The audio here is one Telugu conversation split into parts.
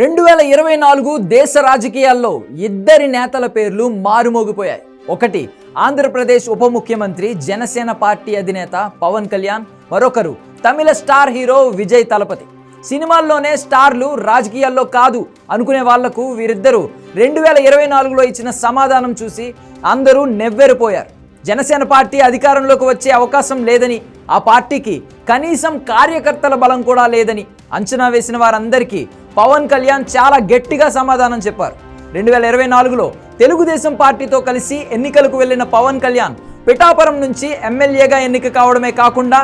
రెండు వేల ఇరవై నాలుగు దేశ రాజకీయాల్లో ఇద్దరి నేతల పేర్లు మారుమోగిపోయాయి. ఒకటి ఆంధ్రప్రదేశ్ ఉప ముఖ్యమంత్రి జనసేన పార్టీ అధినేత పవన్ కళ్యాణ్ మరొకరు తమిళ స్టార్ హీరో విజయ్ తలపతి. సినిమాల్లోనే స్టార్లు రాజకీయాల్లో కాదు అనుకునే వాళ్ళకు వీరిద్దరూ రెండు వేల ఇరవై నాలుగులో ఇచ్చిన సమాధానం చూసి అందరూ నెవ్వెరిపోయారు. జనసేన పార్టీ అధికారంలోకి వచ్చే అవకాశం లేదని ఆ పార్టీకి కనీసం కార్యకర్తల బలం కూడా లేదని అంచనా వేసిన వారందరికీ పవన్ కళ్యాణ్ చాలా గట్టిగా సమాధానం చెప్పారు. రెండు వేల ఇరవై నాలుగులో తెలుగుదేశం పార్టీతో కలిసి ఎన్నికలకు వెళ్ళిన పవన్ కళ్యాణ్ పిఠాపురం నుంచి ఎమ్మెల్యేగా ఎన్నిక కావడమే కాకుండా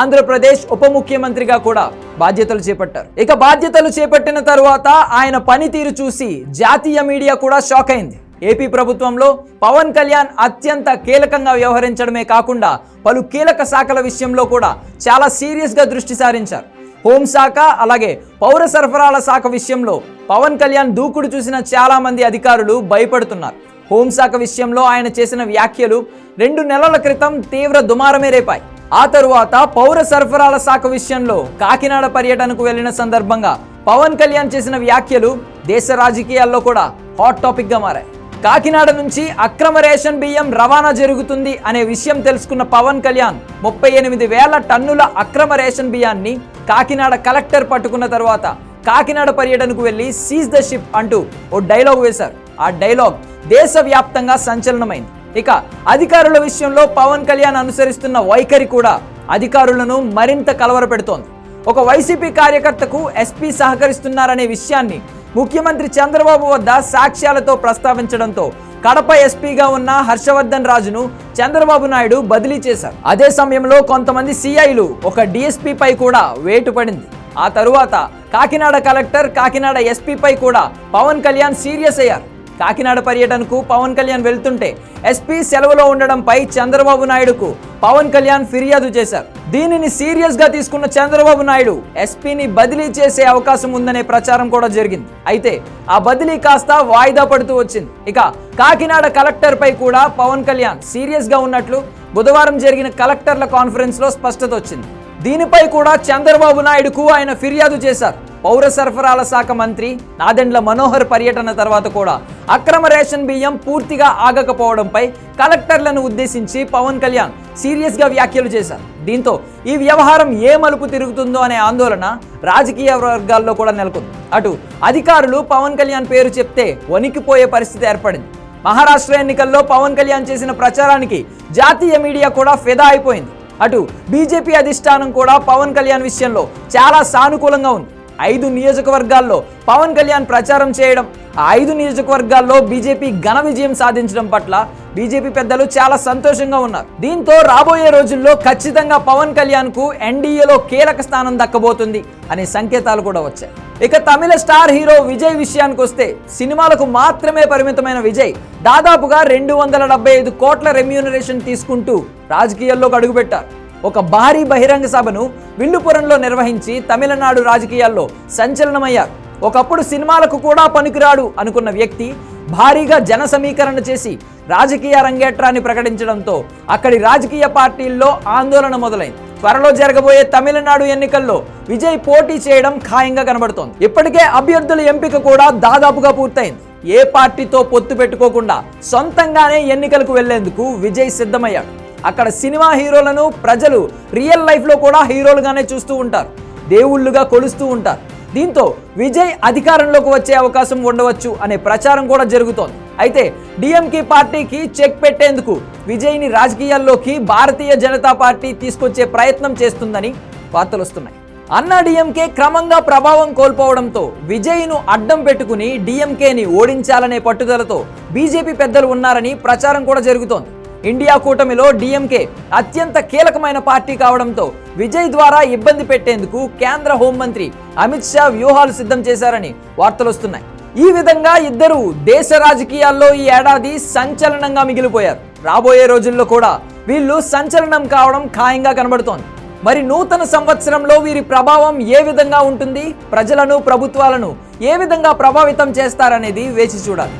ఆంధ్రప్రదేశ్ ఉప ముఖ్యమంత్రిగా కూడా బాధ్యతలు చేపట్టారు. ఇక బాధ్యతలు చేపట్టిన తరువాత ఆయన పనితీరు చూసి జాతీయ మీడియా కూడా షాక్ అయింది. ఏపీ ప్రభుత్వంలో పవన్ కళ్యాణ్ అత్యంత కీలకంగా వ్యవహరించడమే కాకుండా పలు కీలక శాఖల విషయంలో కూడా చాలా సీరియస్గా దృష్టి సారించారు. హోంశాఖ అలాగే పౌర సరఫరాల శాఖ విషయంలో పవన్ కళ్యాణ్ దూకుడు చూసిన చాలామంది అధికారులు భయపడుతున్నారు. హోంశాఖ విషయంలో ఆయన చేసిన వ్యాఖ్యలు రెండు నెలల క్రితం తీవ్ర దుమారమే రేపాయి. ఆ తరువాత పౌర సరఫరాల శాఖ విషయంలో కాకినాడ పర్యటనకు వెళ్ళిన సందర్భంగా పవన్ కళ్యాణ్ చేసిన వ్యాఖ్యలు దేశ రాజకీయాల్లో కూడా హాట్ టాపిక్గా మారాయి. కాకినాడ నుంచి అక్రమ రేషన్ బియ్యం రవాణా జరుగుతుంది అనే విషయం తెలుసుకున్న పవన్ కళ్యాణ్ ముప్పై ఎనిమిది వేల టన్నుల అక్రమ రేషన్ బియ్యాన్ని కాకినాడ కలెక్టర్ పట్టుకున్న తర్వాత కాకినాడ పర్యటనకు వెళ్ళి సీజ్ ద షిప్ అంటూ ఓ డైలాగ్ వేశారు. ఆ డైలాగ్ దేశవ్యాప్తంగా సంచలనమైంది. ఇక అధికారుల విషయంలో పవన్ కళ్యాణ్ అనుసరిస్తున్న వైఖరి కూడా అధికారులను మరింత కలవరపెడుతోంది. ఒక వైసీపీ కార్యకర్తకు ఎస్పీ సహకరిస్తున్నారనే విషయాన్ని ముఖ్యమంత్రి చంద్రబాబు వద్ద సాక్ష్యాలతో ప్రస్తావించడంతో కడప ఎస్పీగా ఉన్న హర్షవర్ధన్ రాజును చంద్రబాబు నాయుడు బదిలీ చేశారు. అదే సమయంలో కొంతమంది సిఐలు ఒక డిఎస్పీపై కూడా వేటు పడింది. ఆ తరువాత కాకినాడ కలెక్టర్ కాకినాడ ఎస్పీపై కూడా పవన్ కళ్యాణ్ సీరియస్ అయ్యారు. కాకినాడ పర్యటనకు పవన్ కళ్యాణ్ వెళ్తుంటే ఎస్పీ సెలవులో ఉండడంపై చంద్రబాబు నాయుడుకు పవన్ కళ్యాణ్ ఫిర్యాదు చేశారు. దీనిని సీరియస్గా తీసుకున్న చంద్రబాబు నాయుడు ఎస్పీని బదిలీ చేసే అవకాశం ఉందనే ప్రచారం కూడా జరిగింది. అయితే ఆ బదిలీ కాస్త వాయిదా పడుతూ వచ్చింది. ఇక కాకినాడ కలెక్టర్ పై కూడా పవన్ కళ్యాణ్ సీరియస్గా ఉన్నట్లు బుధవారం జరిగిన కలెక్టర్ల కాన్ఫరెన్స్లో స్పష్టత వచ్చింది. దీనిపై కూడా చంద్రబాబు నాయుడుకు ఆయన ఫిర్యాదు చేశారు. పౌర సరఫరాల శాఖ మంత్రి నాదెండ్ల మనోహర్ పర్యటన తర్వాత కూడా అక్రమ రేషన్ బియ్యం పూర్తిగా ఆగకపోవడంపై కలెక్టర్లను ఉద్దేశించి పవన్ కళ్యాణ్ సీరియస్గా వ్యాఖ్యలు చేశారు. దీంతో ఈ వ్యవహారం ఏ మలుపు తిరుగుతుందో అనే ఆందోళన రాజకీయ వర్గాల్లో కూడా నెలకొంది. అటు అధికారులు పవన్ కళ్యాణ్ పేరు చెప్తే వణికిపోయే పరిస్థితి ఏర్పడింది. మహారాష్ట్ర ఎన్నికల్లో పవన్ కళ్యాణ్ చేసిన ప్రచారానికి జాతీయ మీడియా కూడా ఫిదా అయిపోయింది. అటు బీజేపీ అధిష్టానం కూడా పవన్ కళ్యాణ్ విషయంలో చాలా సానుకూలంగా ఉంది. ఐదు నియోజకవర్గాల్లో పవన్ కళ్యాణ్ ప్రచారం చేయడం ఆ ఐదు నియోజకవర్గాల్లో బీజేపీ ఘన విజయం సాధించడం పట్ల బీజేపీ పెద్దలు చాలా సంతోషంగా ఉన్నారు. దీంతో రాబోయే రోజుల్లో ఖచ్చితంగా పవన్ కళ్యాణ్కు ఎన్డీఏలో కీలక స్థానం దక్కబోతుంది అనే సంకేతాలు కూడా వచ్చాయి. ఇక తమిళ స్టార్ హీరో విజయ్ విషయానికి వస్తే సినిమాలకు మాత్రమే పరిమితమైన విజయ్ దాదాపుగా రెండు వందల డెబ్బై ఐదు కోట్ల రెమ్యూనరేషన్ తీసుకుంటూ రాజకీయాల్లోకి అడుగుపెట్టారు. ఒక భారీ బహిరంగ సభను విల్లుపురంలో నిర్వహించి తమిళనాడు రాజకీయాల్లో సంచలనమయ్యారు. ఒకప్పుడు సినిమాలకు కూడా పనికిరాడు అనుకున్న వ్యక్తి భారీగా జన సమీకరణ చేసి రాజకీయ రంగేట్రాన్ని ప్రకటించడంతో అక్కడి రాజకీయ పార్టీల్లో ఆందోళన మొదలైంది. త్వరలో జరగబోయే తమిళనాడు ఎన్నికల్లో విజయ్ పోటీ చేయడం ఖాయంగా కనబడుతోంది. ఇప్పటికే అభ్యర్థుల ఎంపిక కూడా దాదాపుగా పూర్తయింది. ఏ పార్టీతో పొత్తు పెట్టుకోకుండా సొంతంగానే ఎన్నికలకు వెళ్ళేందుకు విజయ్ సిద్ధమయ్యాడు. అక్కడ సినిమా హీరోలను ప్రజలు రియల్ లైఫ్లో కూడా హీరోలుగానే చూస్తూ ఉంటారు. దేవుళ్ళుగా కొలుస్తూ ఉంటారు. దీంతో విజయ్ అధికారంలోకి వచ్చే అవకాశం ఉండవచ్చు అనే ప్రచారం కూడా జరుగుతోంది. అయితే డిఎంకే పార్టీకి చెక్ పెట్టేందుకు విజయ్ని రాజకీయాల్లోకి భారతీయ జనతా పార్టీ తీసుకొచ్చే ప్రయత్నం చేస్తుందని వార్తలు వస్తున్నాయి. అన్నా డిఎంకే క్రమంగా ప్రభావం కోల్పోవడంతో విజయ్ను అడ్డం పెట్టుకుని డిఎంకేని ఓడించాలనే పట్టుదలతో బీజేపీ పెద్దలు ఉన్నారని ప్రచారం కూడా జరుగుతోంది. ఇండియా కూటమిలో డిఎంకే అత్యంత కీలకమైన పార్టీ కావడంతో విజయ్ ద్వారా ఇబ్బంది పెట్టేందుకు కేంద్ర హోంమంత్రి అమిత్ షా వ్యూహాలు సిద్ధం చేశారని వార్తలు వస్తున్నాయి. ఈ విధంగా ఇద్దరు దేశ రాజకీయాల్లో ఈ ఏడాది సంచలనంగా మిగిలిపోయారు. రాబోయే రోజుల్లో కూడా వీళ్ళు సంచలనం కావడం ఖాయంగా కనబడుతోంది. మరి నూతన సంవత్సరంలో వీరి ప్రభావం ఏ విధంగా ఉంటుంది? ప్రజలను ప్రభుత్వాలను ఏ విధంగా ప్రభావితం చేస్తారనేది వేచి చూడాలి.